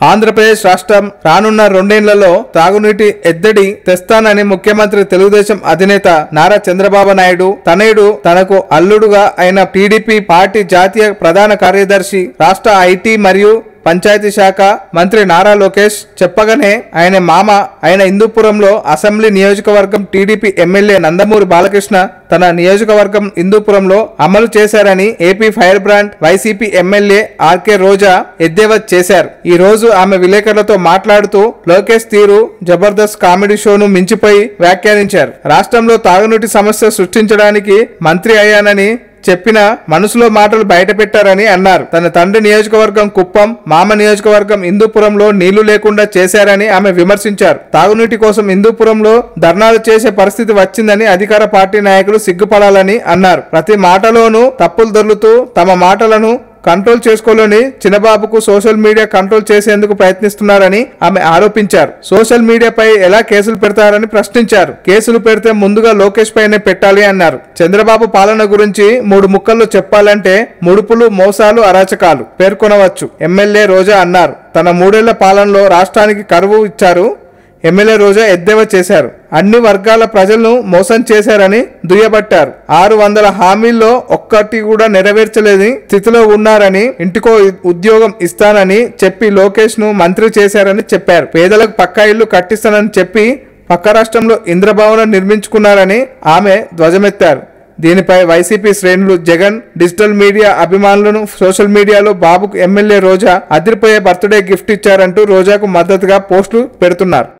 ఆంధ్రప్రదేశ్ రాష్ట్రం రానున్న రెండేళ్ళలో తాగునీటి ఎద్దడి తెస్తానని ముఖ్యమంత్రి తెలుగుదేశం అధినేత నారా చంద్రబాబు నాయుడు తనయుడు తనకు అల్లుడుగా అయిన టీడీపీ పార్టీ జాతీయ ప్రధాన కార్యదర్శి రాష్ట్ర ఐటీ మరియు పంచాయతీ శాఖ మంత్రి నారా లోకేష్ చెప్పగానే ఆయన మామ ఆయన హిందూపురంలో అసెంబ్లీ నియోజకవర్గం టీడీపీ ఎమ్మెల్యే నందమూరి బాలకృష్ణ తన నియోజకవర్గం హిందూపురంలో అమలు చేశారని AP fire brand YCP MLA RK Roja ఎద్దేవా చేశారు. ఈ రోజు ఆమె విలేకరులతో మాట్లాడుతూ లోకేష్ తీరు జబర్దస్త్ కామెడీ షోను మించిపోయి వ్యాఖ్యానించారు. రాష్ట్రంలో తాగునీటి సమస్య సృష్టించడానికి మంత్రి అయ్యానని చెప్పిన మనసులో మాటలు బయట పెట్టారని అన్నారు. తన తండ్రి నియోజకవర్గం కుప్పం మామ నియోజకవర్గం హిందూపురంలో నీళ్ళు లేకుండా చేశారని ఆమె విమర్శించారు. తాగునీటి కోసం ఇందుపురంలో ధర్నాలు చేసే పరిస్థితి వచ్చిందని అధికార పార్టీ నాయకులు సిగ్గుపడాలని అన్నారు. ప్రతి మాటలోనూ తప్పులు దొర్లుతూ తమ మాటలను కంట్రోల్ చేసుకోలేని చిన్నబాబుకు సోషల్ మీడియా కంట్రోల్ చేసేందుకు ప్రయత్నిస్తున్నారని ఆమె ఆరోపించారు. సోషల్ మీడియాపై ఎలా కేసులు పెడతారని ప్రశ్నించారు. కేసులు పెడితే ముందుగా లోకేష్ పైనే పెట్టాలి అన్నారు. చంద్రబాబు పాలన గురించి మూడు ముక్కల్లో చెప్పాలంటే ముడుపులు మోసాలు అరాచకాలు. పేర్కొనవచ్చు. ఎమ్మెల్యే రోజా అన్నారు. తన మూడేళ్ళ పాలనలో రాష్ట్రానికి కరువు ఇచ్చారు ఎమ్మెల్యే రోజా ఎద్దేవా చేశారు. అన్ని వర్గాల ప్రజలను మోసం చేశారని దుయ్యబట్టారు. ఆరు వందల హామీల్లో ఒక్కటి కూడా నెరవేర్చలేని స్థితిలో ఉన్నారని ఇంటికో ఉద్యోగం ఇస్తానని చెప్పి లోకేష్ను మంత్రి చేశారని చెప్పారు. పేదలకు పక్కా ఇల్లు కట్టిస్తానని చెప్పి పక్క రాష్ట్రంలో ఇంద్రభవనం నిర్మించుకున్నారని ఆమె ధ్వజమెత్తారు. దీనిపై వైసీపీ శ్రేణులు జగన్ డిజిటల్ మీడియా అభిమానులను సోషల్ మీడియాలో బాబుకు ఎమ్మెల్యే రోజా అదిరిపోయే బర్త్డే గిఫ్ట్ ఇచ్చారంటూ రోజాకు మద్దతుగా పోస్టులు పెడుతున్నారు.